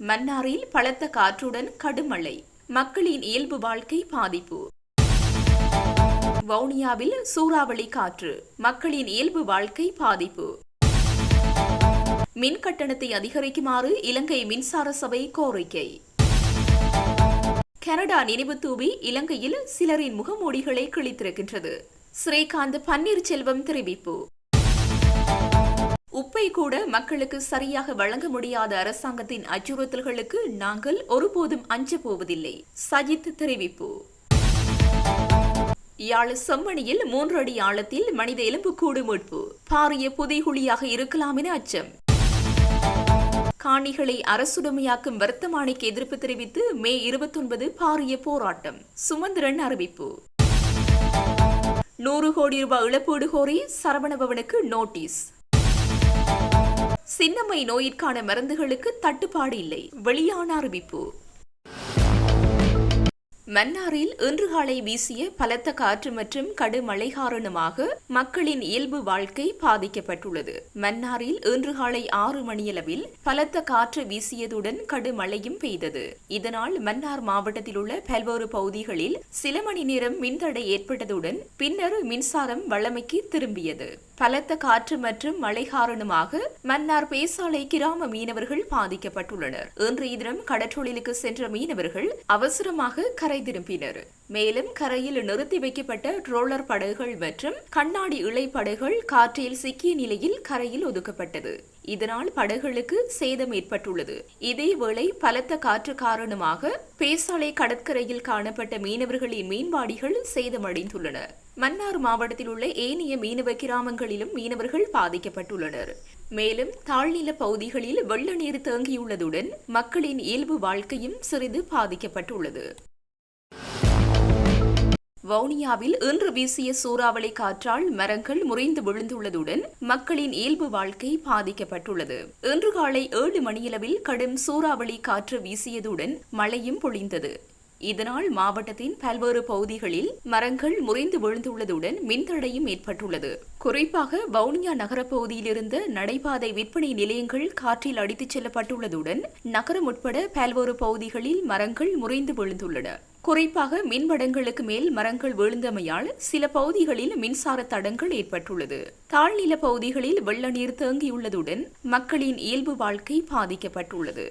மன்னாரில் பலத்த காற்றுடன் கடுமழை மக்களின் இயல்பு வாழ்க்கை பாதிப்பு. வவுனியாவில் சூறாவளி காற்று மக்களின் இயல்பு வாழ்க்கை பாதிப்பு. மின் கட்டணத்தை அதிகரிக்குமாறு இலங்கை மின்சார சபை கோரிக்கை. கனடா நினைவு தூவி இலங்கையில் சிலரின் முகமூடிகளை கிழித்திருக்கின்றது. ஸ்ரீகாந்த் பன்னீர்செல்வம் தெரிவிப்பு. உப்பை கூட மக்களுக்கு சரியாக வழங்க முடியாத அரசாங்கத்தின் அச்சுறுத்தல்களுக்கு நாங்கள் ஒருபோதும் அஞ்ச போவதில்லை. சஜித் தெரிவிப்பு. யாழ் செம்மணியில் மூன்று அடி ஆழத்தில் மனித எலும்புக்கூடு மீட்பு. பாரிய புதைகுழியாக இருக்கலாம் என அச்சம். காணிகளை அரசுடைமையாக்கும் வர்த்தமானிக்கு எதிர்ப்பு தெரிவித்து மே இருபத்தொன்பது பாரிய போராட்டம். சுமந்திரன் அறிவிப்பு. நூறு கோடி ரூபாய் இழப்பீடு கோரி சரவணபவனுக்கு நோட்டீஸ். சின்னம்மை நோயிற்கான மருந்துகளுக்கு தட்டுப்பாடு இல்லை. வெளியான அறிவிப்பு. மன்னாரில் இன்று காலை வீசிய பலத்த காற்று மற்றும் கடுமழை காரணமாக மக்களின் இயல்பு வாழ்க்கை பாதிக்கப்பட்டுள்ளது. மன்னாரில் இன்று காலை ஆறு மணியளவில் பலத்த காற்று வீசியதுடன் கடுமழையும் பெய்தது. இதனால் மன்னார் மாவட்டத்தில் உள்ள பல்வேறு பகுதிகளில் சில மணி நேரம் மின்தடை ஏற்பட்டதுடன் பின்னர் மின்சாரம் வழமைக்கு திரும்பியது. பலத்த காற்று மற்றும் மழை காரணமாக மன்னார் பேசாலை கிராம மீனவர்கள் பாதிக்கப்பட்டுள்ளனர். இன்றைய தினம் கடற்றொழிலுக்கு சென்ற மீனவர்கள் அவசரமாக கரை திரும்பினர். மேலும் கரையில் நிறுத்தி வைக்கப்பட்ட ட்ரோலர் படகுகள் மற்றும் கண்ணாடி இலை படகுகள் காற்றில் சிக்கிய நிலையில் கரையில் ஒதுக்கப்பட்டது. இதனால் படகுகளுக்கு சேதம் ஏற்பட்டுள்ளது. இதேவேளை பலத்த காற்று காரணமாக பேசாலை கடற்கரையில் காணப்பட்ட மீனவர்களின் மீன்பாடிகள் சேதமடைந்துள்ளன மன்னார் மாவட்டத்தில் உள்ள ஏனைய மீனவ கிராமங்களிலும் மீனவர்கள் பாதிக்கப்பட்டுள்ளனர். மேலும் தாழ்நில பகுதிகளில் வெள்ள நீர் தேங்கியுள்ளதுடன் மக்களின் இயல்பு வாழ்க்கையும் சிறிது பாதிக்கப்பட்டுள்ளது. வவுனியாவில் இன்று வீசிய சூறாவளி காற்றால் மரங்கள் முறிந்து விழுந்துள்ளதுடன் மக்களின் இயல்பு வாழ்க்கை பாதிக்கப்பட்டுள்ளது. இன்று காலை ஏழு மணியளவில் கடும் சூறாவளி காற்று வீசியதுடன் மழையும் பொழிந்தது. இதனால் மாவட்டத்தின் பல்வேறு பகுதிகளில் மரங்கள் முறிந்து விழுந்துள்ளதுடன் மின்தடையும் ஏற்பட்டுள்ளது. குறிப்பாக வவுனியா நகரப்பகுதியிலிருந்த இருந்த நடைபாதை விற்பனை நிலையங்கள் காற்றில் அடித்துச் செல்லப்பட்டுள்ளதுடன் நகரம் உட்பட பல்வேறு பகுதிகளில் மரங்கள் முறிந்து விழுந்துள்ளன. குறிப்பாக மின்வடங்களுக்கு மேல் மரங்கள் விழுந்தமையால் சில பகுதிகளில் மின்சார தடங்கள் ஏற்பட்டுள்ளது. தாழ்நில பகுதிகளில் வெள்ள நீர் தேங்கியுள்ளதுடன் மக்களின் இயல்பு வாழ்க்கை பாதிக்கப்பட்டுள்ளது.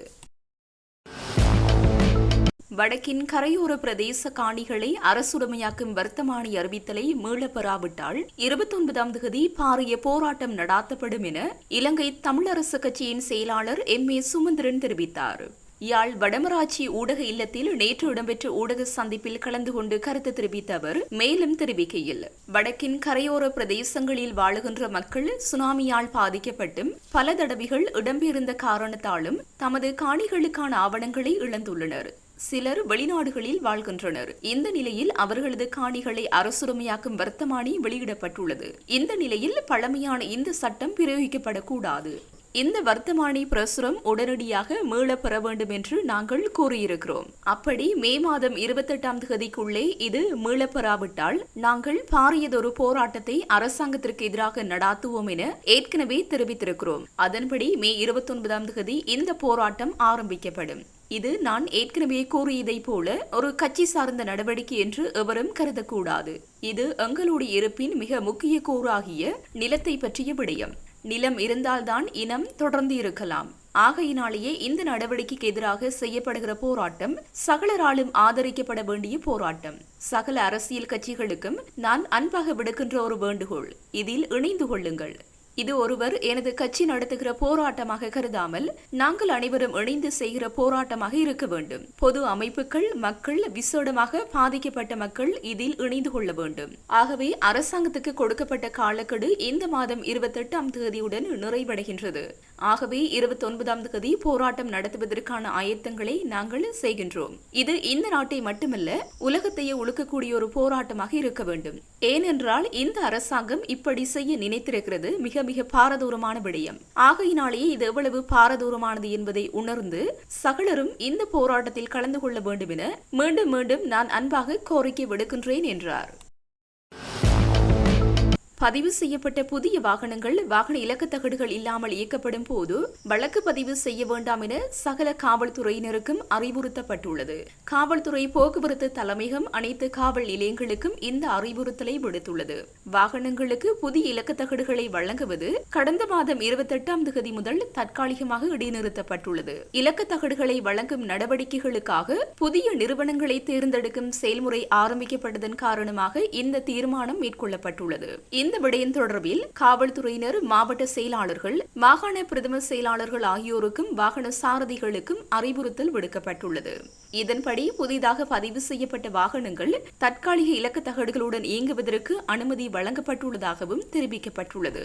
வடக்கின் கரையோர பிரதேச காணிகளை அரசுடைமையாக்கும் வர்த்தமானி அறிவித்தலை மீளப் பெறாவிட்டால் இருபத்தொன்பதாம் தேதி பாரிய போராட்டம் நடாத்தப்படும் என இலங்கை தமிழரசு கட்சியின் செயலாளர் எம். ஏ. சுமந்திரன் தெரிவித்தார். யாழ் வடமராட்சி ஊடக இல்லத்தில் நேற்று இடம்பெற்ற ஊடக சந்திப்பில் கலந்து கொண்டு கருத்து தெரிவித்த அவர் மேலும் தெரிவிக்கையில் வடக்கின் கரையோர பிரதேசங்களில் வாழுகின்ற மக்கள் சுனாமியால் பாதிக்கப்பட்டும் பல தடவைகள் இடம்பெயர்ந்த காரணத்தாலும் தமது காணிகளுக்கான ஆவணங்களை இழந்துள்ளனர். சிலர் வெளிநாடுகளில் வாழ்கின்றனர். இந்த நிலையில் அவர்களது காணிகளை அரசுரிமையாக்கும் வர்த்தமானி வெளியிடப்பட்டுள்ளது. இந்த நிலையில் பழமையான இந்த சட்டம் பிரயோகிக்கப்படக்கூடாது. இந்த வர்த்தமானி பிரசுரம் உடனடியாக மீளப் பெற வேண்டும் என்று நாங்கள் கூறியிருக்கிறோம். அப்படி மே மாதம் இருபத்தெட்டாம் தேதிக்குள்ளே இது மீளப் பெறாவிட்டால் நாங்கள் பாரியதொரு போராட்டத்தை அரசாங்கத்திற்கு எதிராக நடாத்துவோம் என ஏற்கனவே தெரிவித்திருக்கிறோம். அதன்படி மே இருபத்தொன்பதாம் தேதி இந்த போராட்டம் ஆரம்பிக்கப்படும். இது நான் ஏற்கனவே கூறியதை போல ஒரு கட்சி சார்ந்த நடவடிக்கை என்று எவரும் கருதக்கூடாது. இது எங்களுடைய இருப்பின் மிக முக்கிய கூறாகிய நிலத்தை பற்றிய விடயம். நிலம் இருந்தால்தான் இனம் தொடர்ந்து இருக்கலாம். ஆகையினாலேயே இந்த நடவடிக்கைக்கு எதிராக செய்யப்படுகிற போராட்டம் சகலராலும் ஆதரிக்கப்பட வேண்டிய போராட்டம். சகல அரசியல் கட்சிகளுக்கும் நான் அன்பாக விடுக்கின்ற ஒரு வேண்டுகோள். இதில் இணைந்து கொள்ளுங்கள். இது ஒருவர் எனது கட்சி நடத்துகிற போராட்டமாக கருதாமல் நாங்கள் அனைவரும் இணைந்து செய்கிற போராட்டமாக இருக்க வேண்டும். பொது அமைப்புகள் மக்கள் விசேடமாக பாதிக்கப்பட்ட மக்கள் இதில் இணைந்து கொள்ள வேண்டும். ஆகவே அரசாங்கத்துக்கு கொடுக்கப்பட்ட காலக்கெடு இந்த மாதம் இருபத்தெட்டாம் தேதியுடன் நிறைவடைகின்றது. ஆகவே இருபத்தி ஒன்பதாம் தேதி போராட்டம் நடத்துவதற்கான ஆயத்தங்களை நாங்கள் செய்கின்றோம். இது இந்த நாட்டை மட்டுமல்ல உலகத்தையே உழுக்கக்கூடிய ஒரு போராட்டமாக இருக்க வேண்டும். ஏனென்றால் இந்த அரசாங்கம் இப்படி செய்ய நினைத்திருக்கிறது மிக மிக பாரதூரமான விடயம். ஆகையினாலேயே இது எவ்வளவு பாரதூரமானது என்பதை உணர்ந்து சகலரும் இந்த போராட்டத்தில் கலந்து கொள்ள வேண்டும் என மீண்டும் மீண்டும் நான் அன்பாக கோரிக்கை விடுக்கின்றேன் என்றார். பதிவு செய்யப்பட்ட புதிய வாகனங்கள் வாகன இலக்கத்தகடுகள் இல்லாமல் இயக்கப்படும் போது வழக்கு பதிவு செய்ய வேண்டாம் என சகல காவல்துறையினருக்கும் அறிவுறுத்தப்பட்டுள்ளது. காவல்துறை போக்குவரத்து தலைமையகம் அனைத்து காவல் நிலையங்களுக்கும் இந்த அறிவுறுத்தலை விடுத்துள்ளது. வாகனங்களுக்கு புதிய இலக்கத்தகடுகளை வழங்குவது கடந்த மாதம் இருபத்தெட்டாம் தேதி முதல் தற்காலிகமாக இடைநிறுத்தப்பட்டுள்ளது. இலக்கத்தகடுகளை வழங்கும் நடவடிக்கைகளுக்காக புதிய நிறுவனங்களை தேர்ந்தெடுக்கும் செயல்முறை ஆரம்பிக்கப்பட்டதன் காரணமாக இந்த தீர்மானம் மேற்கொள்ளப்பட்டுள்ளது. இந்த விடயம் தொடர்பில் காவல்துறையினர் மாவட்ட செயலாளர்கள் மாகாண பிரதம செயலாளர்கள் ஆகியோருக்கும் வாகன சாரதிகளுக்கும் அறிவுறுத்தல் விடுக்கப்பட்டுள்ளது. இதன்படி புதிதாக பதிவு செய்யப்பட்ட வாகனங்கள் தற்காலிக இலக்கு தகடுகளுடன் இயங்குவதற்கு அனுமதி வழங்கப்பட்டுள்ளதாகவும் தெரிவிக்கப்பட்டுள்ளது.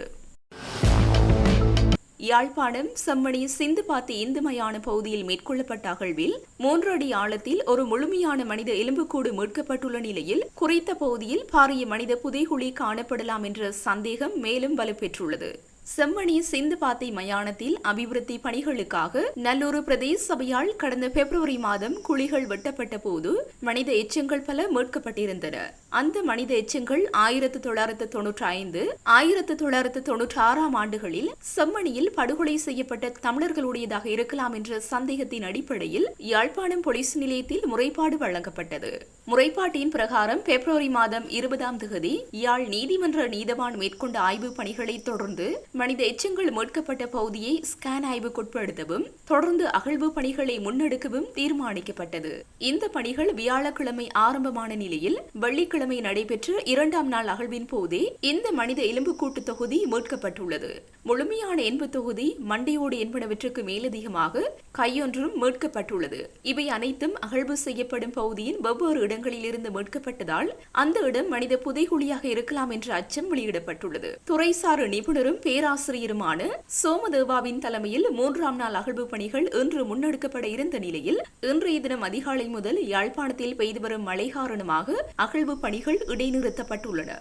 யாழ்ப்பாணம் செம்மணி சிந்துபாத்தி இந்துமயான பகுதியில் மேற்கொள்ளப்பட்ட அகழ்வில் மூன்று அடி ஆழத்தில் ஒரு முழுமையான மனித எலும்புக்கூடு மீட்கப்பட்டுள்ள நிலையில் குறித்த பகுதியில் பாரிய மனித புதைகுழி காணப்படலாம் என்ற சந்தேகம் மேலும் வலுப்பெற்றுள்ளது. செம்மணி சிந்துபாத்தை மயானத்தில் அபிவிருத்தி பணிகளுக்காக நல்லூர் பிரதேச சபையால் கடந்த பிப்ரவரி மாதம் குழிகள் வெட்டப்பட்ட போது மனித எச்சங்கள் பல மீட்கப்பட்டிருந்தன. அந்த மனித எச்சங்கள் ஆயிரத்து தொள்ளாயிரத்து தொன்னூற்றி ஐந்து ஆயிரத்து தொள்ளாயிரத்து தொன்னூற்றி ஆறாம் ஆண்டுகளில் செம்மணியில் படுகொலை செய்யப்பட்ட தமிழர்களுடையதாக இருக்கலாம் என்ற சந்தேகத்தின் அடிப்படையில் யாழ்ப்பாணம் போலீஸ் நிலையத்தில் முறைப்பாடு வழங்கப்பட்டது. முறைப்பாட்டின் பிரகாரம் பிப்ரவரி மாதம் இருபதாம் தேதி யாழ் நீதிமன்ற நீதவான் மேற்கொண்ட ஆய்வு பணிகளை தொடர்ந்து மனித எச்சங்கள் மீட்கப்பட்ட பகுதியை ஸ்கேன் ஆய்வுக்குட்படுத்தவும் தொடர்ந்து அகழ்வு பணிகளை முன்னெடுக்கவும் தீர்மானிக்கப்பட்டது. இந்த பணிகள் வியாழக்கிழமை ஆரம்பமான நிலையில் வெள்ளிக்கிழமை நடைபெற்ற இரண்டாம் நாள் அகழ்வின் போதே இந்த மனித எலும்புக்கூட்டு தொகுதி மீட்கப்பட்டுள்ளது. முழுமையான எண்பு தொகுதி மண்டையோடு என்பனவற்றுக்கு மேலதிகமாக கையொன்றும் மீட்கப்பட்டுள்ளது. இவை அனைத்தும் அகழ்வு செய்யப்படும் பகுதியின் வெவ்வேறு இடங்களிலிருந்து மீட்கப்பட்டதால் அந்த இடம் மனித புதைகுழியாக இருக்கலாம் என்ற அச்சம் வெளியிடப்பட்டுள்ளது. துறைசார் நிபுணரும் பேரா பேராசிரியருமான சோமதேவாவின் தலைமையில் மூன்றாம் நாள் அகழ்வு பணிகள் இன்று முன்னெடுக்கப்பட இருந்த நிலையில் இன்றைய தினம் அதிகாலை முதல் யாழ்ப்பாணத்தில் பெய்து வரும் மழை காரணமாக அகழ்வு பணிகள் இடைநிறுத்தப்பட்டுள்ளன.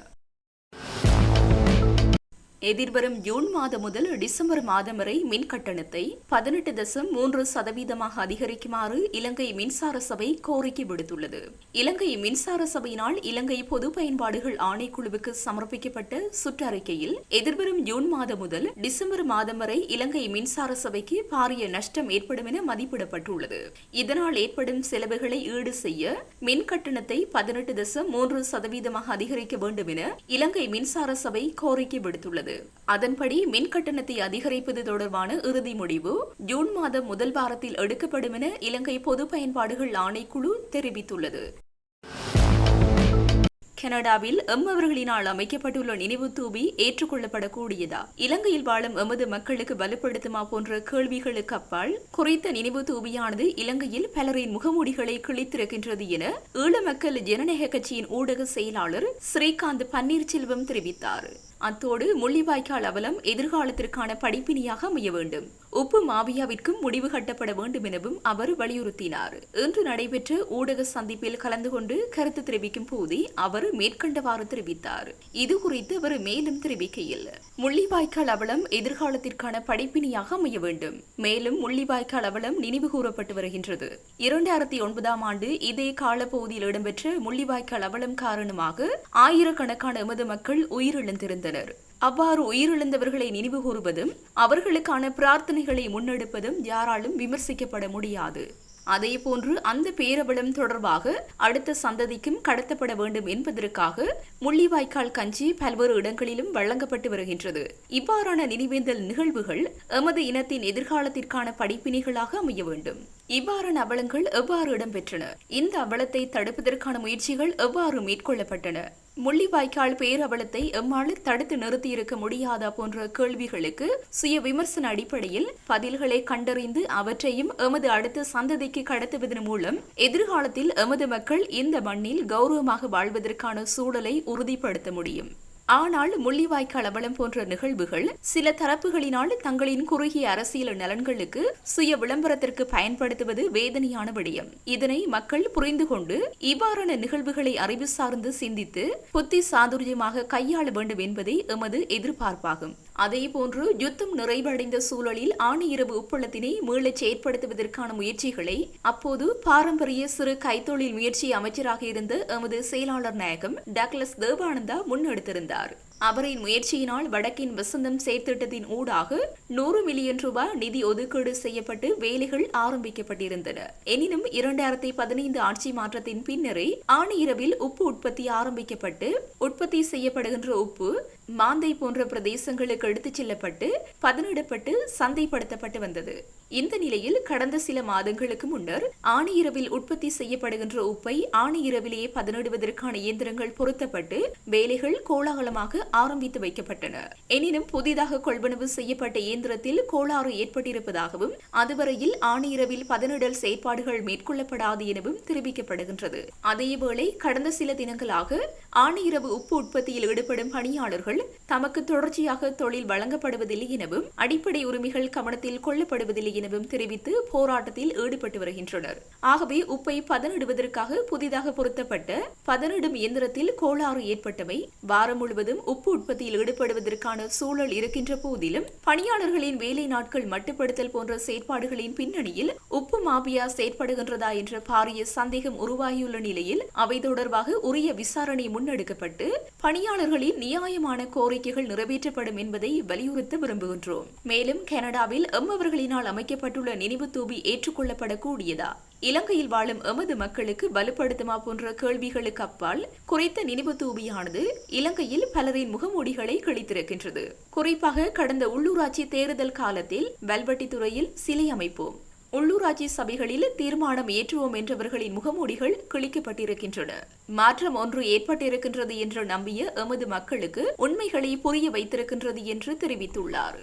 எதிர்வரும் ஜூன் மாதம் முதல் டிசம்பர் மாதம் வரை மின் கட்டணத்தை பதினெட்டு தசம் மூன்று சதவீதமாக அதிகரிக்குமாறு இலங்கை மின்சார சபை கோரிக்கை விடுத்துள்ளது. இலங்கை மின்சார சபையினால் இலங்கை பொது பயன்பாடுகள் ஆணைக்குழுவுக்கு சமர்ப்பிக்கப்பட்ட சுற்றறிக்கையில் எதிர்வரும் ஜூன் மாதம் முதல் டிசம்பர் மாதம் வரை இலங்கை மின்சார சபைக்கு பாரிய நஷ்டம் ஏற்படும் என மதிப்பிடப்பட்டுள்ளது. இதனால் ஏற்படும் செலவுகளை ஈடு செய்ய மின் கட்டணத்தை பதினெட்டு தசம் மூன்று சதவீதமாக அதிகரிக்க வேண்டும் என இலங்கை மின்சார சபை கோரிக்கை விடுத்துள்ளது. உள்ளது. அதன்படி மின் கட்டணத்தை அதிகரிப்பது தொடர்பான இறுதி முடிவு ஜூன் மாதம் முதல் வாரத்தில் எடுக்கப்படும் என இலங்கை பொது பயன்பாடுகள் ஆணைக்குழு தெரிவித்துள்ளது. கனடாவில் எம்மவர்களினால் அமைக்கப்பட்டுள்ள நினைவு தூபி ஏற்றுக்கொள்ளப்படக்கூடியதா? இலங்கையில் வாழும் எமது மக்களுக்கு வலுப்படுத்துமா போன்ற கேள்விகளுக்கு அப்பால் குறித்த நினைவு தூபியானது இலங்கையில் பலரின் முகமூடிகளை கிழித்திருக்கின்றது என ஈழ மக்கள் ஜனநாயக கட்சியின் ஊடக செயலாளர் ஸ்ரீகாந்த் பன்னீர்செல்வம் தெரிவித்தார். அத்தோடு முள்ளிவாய்க்கால் அவலம் எதிர்காலத்திற்கான படிப்பினியாக அமைய வேண்டும். உப்பு மாவியாவிற்கும் முடிவு கட்டப்பட வேண்டும் எனவும் அவர் வலியுறுத்தினார். இன்று நடைபெற்ற ஊடக சந்திப்பில் கலந்து கொண்டு கருத்து தெரிவிக்கும் போதே அவர் மேற்கண்டவாறு தெரிவித்தார். இது குறித்து அவர் மேலும் தெரிவிக்கையில் முள்ளிவாய்க்கால் அவலம் எதிர்காலத்திற்கான படிப்பினியாக அமைய வேண்டும். மேலும் முள்ளிவாய்க்கால் அவலம் நினைவு கூறப்பட்டு வருகின்றது. இரண்டாயிரத்தி ஒன்பதாம் ஆண்டு இதே காலப்பகுதியில் இடம்பெற்ற முள்ளிவாய்க்கால் அவலம் காரணமாக ஆயிரக்கணக்கான எமது மக்கள் உயிரிழந்திருந்தனர். இருந்தனர் அவ்வாறு உயிரிழந்தவர்களை நினைவு கூறுவதும் அவர்களுக்கான பிரார்த்தனைகளை முன்னெடுப்பதும் யாராலும் விமர்சிக்கப்பட முடியாது. அதேபோன்று அந்த பேரவளம் தொடர்பாக அடுத்த சந்ததிக்கும் கடத்தப்பட வேண்டும் என்பதற்காக முள்ளிவாய்க்கால் கஞ்சி பல்வேறு இடங்களிலும் வழங்கப்பட்டு வருகின்றது. இவ்வாறான நினைவேந்தல் நிகழ்வுகள் எமது இனத்தின் எதிர்காலத்திற்கான படிப்பினைகளாக அமைய வேண்டும். இவ்வாறான அவலங்கள் எவ்வாறு இடம்பெற்றன? இந்த அவலத்தை தடுப்பதற்கான முயற்சிகள் எவ்வாறு மேற்கொள்ளப்பட்டன? முள்ளிவாய்க்கால் பேரவலத்தை எம்மால் தடுத்து நிறுத்தியிருக்க முடியாதா போன்ற கேள்விகளுக்கு சுய விமர்சன அடிப்படையில் பதில்களை கண்டறிந்து அவற்றையும் எமது அடுத்த சந்ததிக்கு கடத்துவதன் மூலம் எதிர்காலத்தில் எமது மக்கள் இந்த மண்ணில் கௌரவமாக வாழ்வதற்கான சூழலை உறுதிப்படுத்த முடியும். ஆனால் முள்ளிவாய்க்கால் அவலம் போன்ற நிகழ்வுகள் சில தரப்புகளினால் தங்களின் குறுகிய அரசியல் நலன்களுக்கு சுய விளம்பரத்திற்கு பயன்படுத்துவது வேதனையான விடயம். இதனை மக்கள் புரிந்து கொண்டு இவ்வாறான நிகழ்வுகளை அறிவு சார்ந்து சிந்தித்து புத்தி சாதுரியமாக கையாள வேண்டும் என்பதே எமது எதிர்பார்ப்பாகும். அதேபோன்று யுத்தம் நிறைவடைந்த சூழலில் ஆணையிரவு உப்பளத்தினை மீளச் செயற்படுத்துவதற்கான முயற்சிகளை அப்போது பாரம்பரிய சிறு கைத்தொழில் முயற்சி அமைச்சராக இருந்த எமது செயலாளர் நாயகம் டக்ளஸ் தேவானந்தா முன்னெடுத்திருந்தார். அவரின் முயற்சியினால் வடக்கின் வசந்தம் செயற்திட்டத்தின் ஊடாக நூறு மில்லியன் ரூபாய் நிதி ஒதுக்கீடு செய்யப்பட்டு வேலைகள் ஆரம்பிக்கப்பட்டிருந்தன. எனினும் இரண்டாயிரத்தி பதினைந்து ஆட்சி மாற்றத்தின் பின்னரே ஆணையிரவில் உப்பு உற்பத்தி ஆரம்பிக்கப்பட்டு உற்பத்தி செய்யப்படுகின்ற உப்பு மாந்தை போன்ற பிரதேசங்களுக்கு எடுத்துச் செல்லப்பட்டு பதனிடப்பட்டு சந்தைப்படுத்தப்பட்டு வந்தது. இந்த நிலையில் கடந்த சில மாதங்களுக்கு முன்னர் ஆணையிரவில் உற்பத்தி செய்யப்படுகின்ற உப்பை ஆணையிரவிலேயே பதனிடுவதற்கான இயந்திரங்கள் பொருத்தப்பட்டு வேலைகள் கோலாகலமாக ஆரம்பித்து வைக்கப்பட்டன. எனினும் புதிதாக கொள்வனவு செய்யப்பட்ட இயந்திரத்தில் கோளாறு ஏற்பட்டிருப்பதாகவும் அதுவரையில் ஆணையிரவில் பதனிடல் செயற்பாடுகள் மேற்கொள்ளப்படாது எனவும் தெரிவிக்கப்படுகின்றது. அதேவேளை கடந்த சில தினங்களாக ஆணையிரவு உப்பு உற்பத்தியில் ஈடுபடும் பணியாளர்கள் தமக்கு தொடர்ச்சியாக தொழில் வழங்கப்படுவதில்லை எனவும் அடிப்படை உரிமைகள் கவனத்தில் கொள்ளப்படுவதில்லை எனவும் தெரிவித்து போராட்டத்தில் ஈடுபட்டு வருகின்றனர். ஆகவே உப்பை பதனிடுவதற்காக புதிதாக பொருத்தப்பட்ட பதனிடும் இயந்திரத்தில் கோளாறு ஏற்பட்டவை. வாரம் முழுவதும் உப்பு உற்பத்தியில் ஈடுபடுவதற்கான சூழல் இருக்கின்ற போதிலும் பணியாளர்களின் வேலை நாட்கள் மட்டுப்படுத்தல் போன்ற செயற்பாடுகளின் பின்னணியில் உப்பு மாபியா செயற்படுகின்றதா என்ற பாரிய சந்தேகம் உருவாகியுள்ள நிலையில் அவை தொடர்பாக உரிய விசாரணை முன்னெடுக்கப்பட்டு பணியாளர்களின் நியாயமான கோரிக்கைகள் நிறைவேற்றப்படும் என்பதை வலியுறுத்த விரும்புகின்றோம். மேலும் கனடாவில் எம்மவர்களினால் அமைக்கப்பட்டுள்ள நினைவு தூபி ஏற்றுக்கொள்ளப்படக்கூடியதா? இலங்கையில் வாழும் எமது மக்களுக்கு வலுப்படுத்துமா போன்ற கேள்விகளுக்கு அப்பால் குறைத்த நினைவு தூபியானது இலங்கையில் பலரின் முகமூடிகளை கிழித்திருக்கின்றது. குறிப்பாக கடந்த உள்ளூராட்சி தேர்தல் காலத்தில் வல்வட்டித்துறையில் சிலை அமைப்போம். உள்ளூராட்சி சபைகளில் தீர்மானம் ஏற்றுவோம் என்றவர்களின் முகமூடிகள் கிழிக்கப்பட்டிருக்கின்றன. மாற்றம் ஒன்று ஏற்பட்டிருக்கின்றது என்று நம்பிய எமது மக்களுக்கு உண்மைகளை புரிய வைத்திருக்கின்றது என்று தெரிவித்துள்ளார்.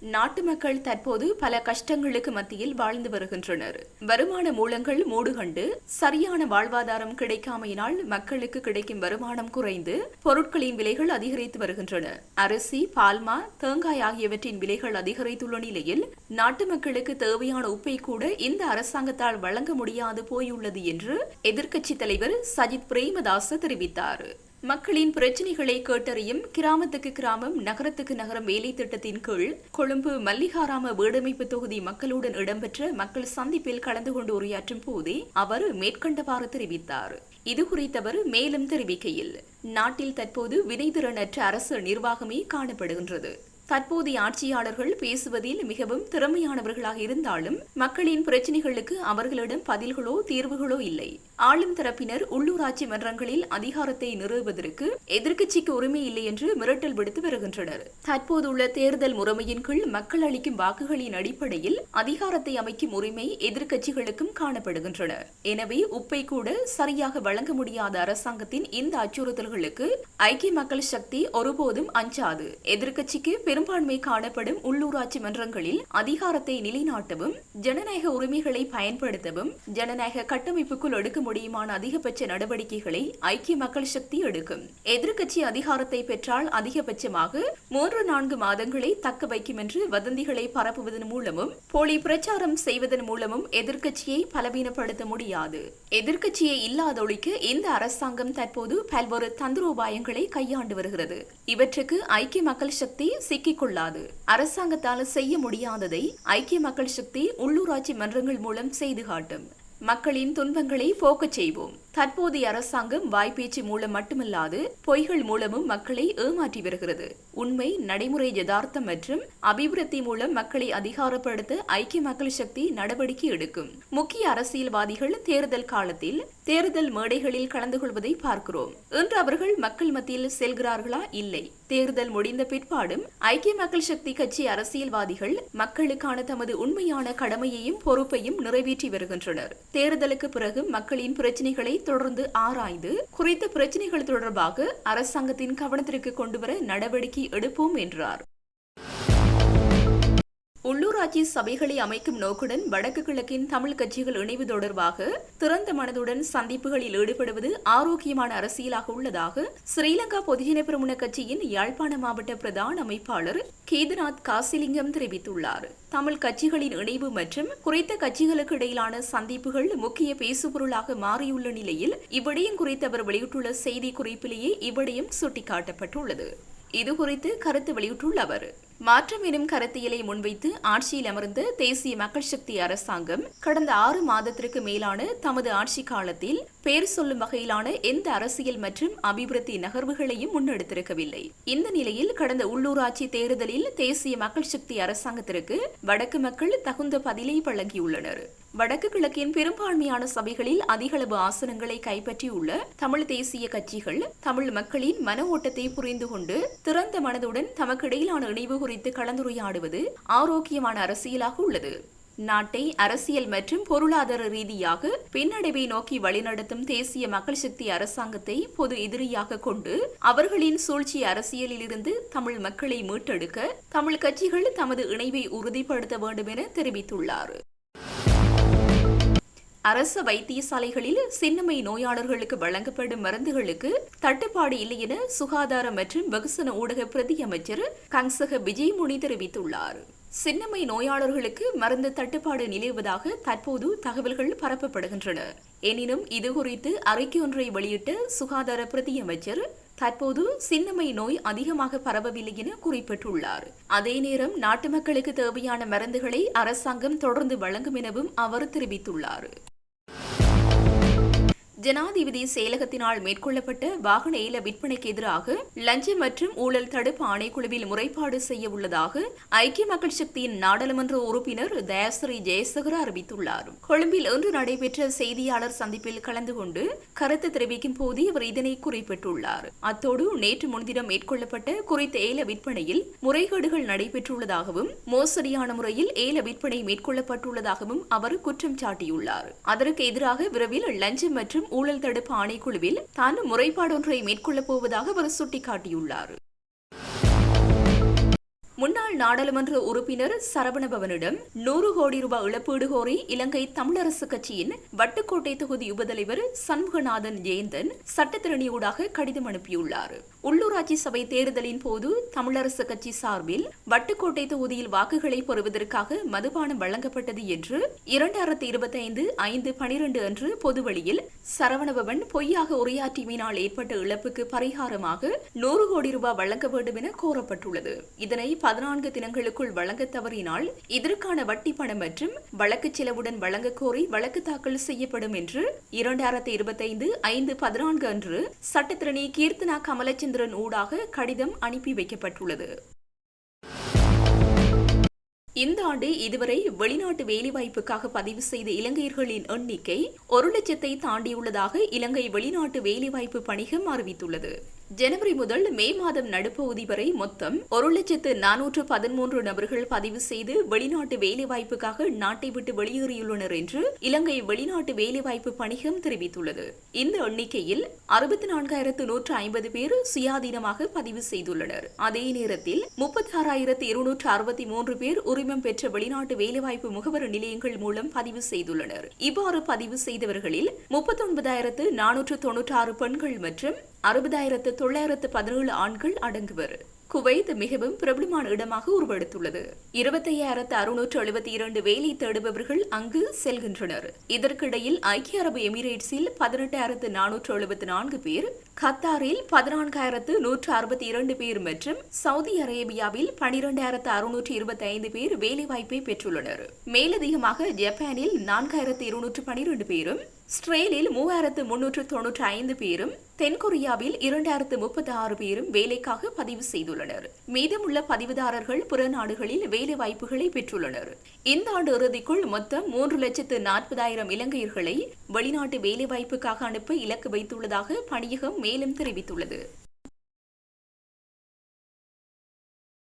நாட்டு மக்கள் தற்போது பல கஷ்டங்களுக்கு மத்தியில் வாழ்ந்து வருகின்றனர். வருமான மூலங்கள் மூடுகண்டு சரியான வாழ்வாதாரம் கிடைக்காமையினால் மக்களுக்கு கிடைக்கும் வருமானம் குறைந்து பொருட்களின் விலைகள் அதிகரித்து வருகின்றன. அரிசி பால்மா தேங்காய் ஆகியவற்றின் விலைகள் அதிகரித்துள்ள நிலையில் நாட்டு மக்களுக்கு தேவையான உப்பை கூட இந்த அரசாங்கத்தால் வழங்க முடியாது போயுள்ளது என்று எதிர்க்கட்சித் தலைவர் சஜித் பிரேமதாச தெரிவித்தார். மக்களின் பிரச்சினைகளை கேட்டறியும் கிராமத்துக்கு கிராமம் நகரத்துக்கு நகரம் வேலை திட்டத்தின் கீழ் கொழும்பு மல்லிகாராம வீடமைப்பு தொகுதி மக்களுடன் இடம்பெற்ற மக்கள் சந்திப்பில் கலந்து கொண்டு உரையாற்றும் போதே அவர் மேற்கண்டவாறு தெரிவித்தார். இது குறித்தவர் மேலும் தெரிவிக்கையில் நாட்டில் தற்போது வினைத்திறனற்ற அரசு நிர்வாகமே காணப்படுகின்றது. தற்போதைய ஆட்சியாளர்கள் பேசுவதில் மிகவும் திறமையானவர்களாக இருந்தாலும் மக்களின் பிரச்சினைகளுக்கு அவர்களிடம் பதில்களோ தீர்வுகளோ இல்லை. ஆளும் தரப்பினர் உள்ளூராட்சி மன்றங்களில் அதிகாரத்தை நிறுவுவதற்கு எதிர்க்கட்சிக்கு உரிமை இல்லை என்று மிரட்டல் விடுத்து வருகின்றனர். தற்போதுள்ள தேர்தல் முறைமையின் கீழ் மக்கள் அளிக்கும் வாக்குகளின் அடிப்படையில் அதிகாரத்தை அமைக்கும் உரிமை எதிர்க்கட்சிகளுக்கும் காணப்படுகின்றன. எனவே உப்பை கூட சரியாக வழங்க முடியாத அரசாங்கத்தின் இந்த அச்சுறுத்தல்களுக்கு ஐக்கிய மக்கள் சக்தி ஒருபோதும் அஞ்சாது. எதிர்க்கட்சிக்கு பெரும்பான்மை காணப்படும் உள்ளூராட்சி மன்றங்களில் அதிகாரத்தை நிலைநாட்டவும் ஜனநாயக உரிமைகளை பயன்படுத்தவும் ஜனநாயக கட்டமைப்புக்குள் ஒடுக்க முடியுமான அதிகபட்ச நடவடிக்கைகளை ஐக்கிய மக்கள் சக்தி எடுக்கும். எதிர்க்கட்சி அதிகாரத்தை பெற்றால் அதிகபட்சமாக மூன்று நான்கு மாதங்களை தக்க வைக்கும் என்று வதந்திகளை பரப்புவதன் மூலமும் போலி பிரச்சாரம் செய்வதன் மூலமும் எதிர்க்கட்சியை பலவீனப்படுத்த முடியாது. எதிர்க்கட்சியை இல்லாதொழிக்க இந்த அரசாங்கம் தற்போது பல்வேறு தந்திரோபாயங்களை கையாண்டு வருகிறது. இவற்றுக்கு ஐக்கிய மக்கள் சக்தி சிக்கிக்கொள்ளாது. அரசாங்கத்தால் செய்ய முடியாததை ஐக்கிய மக்கள் சக்தி உள்ளூராட்சி மன்றங்கள் மூலம் செய்து காட்டும். மக்களின் துன்பங்களை போக்கச் செய்வோம். தற்போதைய அரசாங்கம் வாய்ப்பேச்சு மூலம் மட்டுமல்லாது பொய்கள் மூலமும் மக்களை ஏமாற்றி வருகிறது. உண்மை நடைமுறை யதார்த்தம் மற்றும் அபிவிருத்தி மூலம் மக்களை அதிகாரப்படுத்த ஐக்கிய மக்கள் சக்தி நடவடிக்கை எடுக்கும். முக்கிய அரசியல்வாதிகள் தேர்தல் காலத்தில் தேர்தல் மேடைகளில் கலந்து கொள்வதை பார்க்கிறோம். இன்று அவர்கள் மக்கள் மத்தியில் செல்கிறார்களா? இல்லை. தேர்தல் முடிந்த பிற்பாடும் ஐக்கிய மக்கள் சக்தி கட்சி அரசியல்வாதிகள் மக்களுக்கான தமது உண்மையான கடமையையும் பொறுப்பையும் நிறைவேற்றி வருகின்றனர். தேர்தலுக்கு பிறகு மக்களின் பிரச்சினைகளை தொடர்ந்து ஆராய்ந்து குறித்த பிரச்சினைகள் தொடர்பாக அரசாங்கத்தின் கவனத்திற்கு கொண்டுவர நடவடிக்கை எடுப்போம் என்றார். உள்ளூராட்சி சபைகளை அமைக்கும் நோக்குடன் வடக்கு கிழக்கின் தமிழ் கட்சிகள் இணைவு தொடர்பாக திறந்த மனதுடன் சந்திப்புகளில் ஈடுபடுவது ஆரோக்கியமான அரசியலாக உள்ளதாக ஸ்ரீலங்கா பொதுஜன பிரமுன கட்சியின் யாழ்ப்பாண மாவட்ட பிரதான அமைப்பாளர் கேதுநாத் காசிலிங்கம் தெரிவித்துள்ளார். தமிழ் கட்சிகளின் இணைவு மற்றும் குறித்த கட்சிகளுக்கு இடையிலான சந்திப்புகள் முக்கிய பேசுபொருளாக மாறியுள்ள நிலையில் இவ்விடயம் குறித்து அவர் வெளியிட்டுள்ள செய்தி குறிப்பிலேயே இவ்விடயம் சுட்டிக்காட்டப்பட்டுள்ளது. இதுகுறித்து கருத்து வெளியிட்டுள்ள அவர் மாற்றம் எனும் கருத்தியலை முன்வைத்து ஆட்சியில் அமர்ந்த தேசிய மக்கள் சக்தி அரசாங்கம் கடந்த ஆறு மாதத்திற்கு மேலான தமது ஆட்சி காலத்தில் பேர் சொல்லும் வகையிலான எந்த அரசியல் மற்றும் அபிவிருத்தி நகர்வுகளையும் முன்னெடுத்திருக்கவில்லை. இந்த நிலையில் கடந்த உள்ளூராட்சி தேர்தலில் தேசிய மக்கள் சக்தி அரசாங்கத்திற்கு வடக்கு மக்கள் தகுந்த பதிலை வழங்கியுள்ளனர். வடக்கு கிழக்கின் பெரும்பான்மையான சபைகளில் அதிகளவு ஆசனங்களை கைப்பற்றியுள்ள தமிழ் தேசிய கட்சிகள் தமிழ் மக்களின் மன ஓட்டத்தை புரிந்து கொண்டு திறந்த மனதுடன் தமக்கிடையிலான இணைவு குறித்து கலந்துரையாடுவது ஆரோக்கியமான அரசியலாக உள்ளது. நாட்டை அரசியல் மற்றும் பொருளாதார ரீதியாக பின்னடைவை நோக்கி வழிநடத்தும் தேசிய மக்கள் சக்தி அரசாங்கத்தை பொது எதிரியாக கொண்டு அவர்களின் சூழ்ச்சி அரசியலிலிருந்து தமிழ் மக்களை மீட்டெடுக்க தமிழ் கட்சிகள் தமது இணைவை உறுதிப்படுத்த வேண்டும் என தெரிவித்துள்ளார். அரசு வைத்தியசாலைகளில் சின்னமை நோயாளர்களுக்கு வழங்கப்படும் மருந்துகளுக்கு தட்டுப்பாடு இல்லை என சுகாதார மற்றும் வெகுசன ஊடக பிரதி அமைச்சர் கங்சக விஜயமுனி தெரிவித்துள்ளார். சின்னமை நோயாளர்களுக்கு மருந்து தட்டுப்பாடு நிலவுவதாக தற்போது தகவல்கள் பரப்பப்படுகின்றன. எனினும் இது குறித்து அறிக்கை ஒன்றை வெளியிட்ட சுகாதார பிரதி அமைச்சர் தற்போது சின்னமை நோய் அதிகமாக பரவவில்லை என குறிப்பிட்டுள்ளார். அதே நேரம் நாட்டு மக்களுக்கு தேவையான மருந்துகளை அரசாங்கம் தொடர்ந்து வழங்கும் எனவும் அவர் தெரிவித்துள்ளார். ஜனாதிபதி செயலகத்தினால் மேற்கொள்ளப்பட்ட வாகன ஏல விற்பனைக்கு எதிராக லஞ்சம் மற்றும் ஊழல் தடுப்பு ஆணைக்குழுவில் முறைப்பாடு செய்ய உள்ளதாக ஐக்கிய மக்கள் சக்தியின் நாடாளுமன்ற உறுப்பினர் தயாசிரி ஜெயசகர் அறிவித்துள்ளார். கொழும்பில் இன்று நடைபெற்ற செய்தியாளர் சந்திப்பில் கலந்து கொண்டு கருத்து தெரிவிக்கும் போது அவர் இதனை குறிப்பிட்டுள்ளார். அத்தோடு நேற்று முன்தினம் மேற்கொள்ளப்பட்ட குறித்த ஏல விற்பனையில் முறைகேடுகள் நடைபெற்றுள்ளதாகவும் மோசடியான முறையில் ஏல விற்பனை மேற்கொள்ளப்பட்டுள்ளதாகவும் அவர் குற்றம் சாட்டியுள்ளார். அதற்கு எதிராக விரைவில் லஞ்சம் மற்றும் ஊழல் தடுப்பு ஆணைக்குழுவில் தான் முறைப்பாடொன்றை மேற்கொள்ளப் போவதாக அவர் சுட்டிக்காட்டியுள்ளார். முன்னாள் நாடாளுமன்ற உறுப்பினர் சரவணபவனிடம் நூறு கோடி ரூபாய் இழப்பீடு கோரி இலங்கை தமிழரசு கட்சியின் வட்டுக்கோட்டை தொகுதி உபதலைவர் சண்முகநாதன் ஜெயந்தன் சட்டத்திறனியூடாக கடிதம் அனுப்பியுள்ளார். உள்ளூராட்சி சபை தேர்தலின் போது தமிழரசு கட்சி சார்பில் வட்டுக்கோட்டை தொகுதியில் வாக்குகளை பெறுவதற்காக மதுபானம் வழங்கப்பட்டது என்று இரண்டாயிரத்தி இருபத்தி ஐந்து ஐந்து பனிரெண்டு அன்று பொதுவெளியில் சரவணபவன் பொய்யாக உரையாற்றியமையினால் ஏற்பட்ட இழப்புக்கு பரிகாரமாக நூறு கோடி ரூபாய் வழங்க வேண்டும் என கோரப்பட்டுள்ளது. இதனை பதினான்கு தினங்களுக்குள் வழங்க தவறினால் இதற்கான வட்டி பணம் மற்றும் வழக்கு செலவுடன் வழங்க கோரி வழக்கு தாக்கல் செய்யப்படும் என்று இரண்டாயிரத்தி இருபத்தி ஐந்து ஐந்து பதினான்கு அன்று சட்டத்திரணி கீர்த்தனா கமலச்சந்திரன் ஊடாக கடிதம் அனுப்பி வைக்கப்பட்டுள்ளது. இந்த ஆண்டு இதுவரை வெளிநாட்டு வேலைவாய்ப்புக்காக பதிவு செய்த இலங்கையர்களின் எண்ணிக்கை ஒரு லட்சத்தை தாண்டியுள்ளதாக இலங்கை வெளிநாட்டு வேலைவாய்ப்பு பணிகம் அறிவித்துள்ளது. ஜனவரி முதல் மே மாதம் நடுப்பகுதி வரை மொத்தம் ஒரு லட்சத்து நானூற்று பதிமூன்று நபர்கள் பதிவு செய்து வெளிநாட்டு வேலைவாய்ப்புக்காக நாட்டை விட்டு வெளியேறியுள்ளனர் என்று இலங்கை வெளிநாட்டு வேலைவாய்ப்பு பணிகம் தெரிவித்துள்ளது. இந்த எண்ணிக்கையில் அறுபத்தி நான்காயிரத்து நூற்று ஐம்பது பேர் சுயாதீனமாக பதிவு செய்துள்ளனர். அதே நேரத்தில் முப்பத்தி ஆறாயிரத்து இருநூற்று அறுபத்தி மூன்று பேர் உரிமம் பெற்ற வெளிநாட்டு வேலைவாய்ப்பு முகவர் நிலையங்கள் மூலம் பதிவு செய்துள்ளனர். இவ்வாறு பதிவு செய்தவர்களில் முப்பத்தி ஒன்பதாயிரத்து நானூற்று தொன்னூற்று ஆறு பெண்கள் மற்றும் அறுபதாயிரத்து தொள்ளாயிரத்து பதினேழு ஆண்கள் அடங்குவர். குவைத் மிகவும் பிரபலமான இடமாக உருவெடுத்துள்ளது. இருபத்தையாயிரத்து அறுநூற்று எழுபத்தி இரண்டு வேலை தேடுபவர்கள் அங்கு செல்கின்றனர். இதற்கிடையில் ஐக்கிய அரபு எமிரேட்ஸில் பதினெட்டாயிரத்து நானூற்று எழுபத்தி நான்கு பேர் கத்தாரில் பதினான்காயிரத்து நூற்று அறுபத்தி இரண்டு பேர் மற்றும் சவுதி அரேபியாவில் பனிரெண்டாயிரத்து அறுநூற்று இருபத்தி ஐந்து பேர் வேலைவாய்ப்பை பெற்றுள்ளனர். மேலதிகமாக ஜப்பானில் நான்காயிரத்து இருநூற்று பனிரெண்டு பேரும் ஸ்ட்ரெயினில் மூவாயிரத்து முன்னூற்று தொன்னூற்றி ஐந்து பேரும் தென்கொரியாவில் இரண்டாயிரத்து முப்பத்தி ஆறு பேரும் வேலைக்காக பதிவு செய்துள்ளனர். மீதமுள்ள பதிவுதாரர்கள் பிற நாடுகளில் வேலை வாய்ப்புகளை பெற்றுள்ளனர். இந்த ஆண்டு இறுதிக்குள் மொத்தம் மூன்று லட்சத்து நாற்பதாயிரம் இலங்கையர்களை வெளிநாட்டு வேலைவாய்ப்புக்காக அனுப்ப இலக்கு வைத்துள்ளதாக பணியகம் மேலும் தெரிவித்துள்ளது.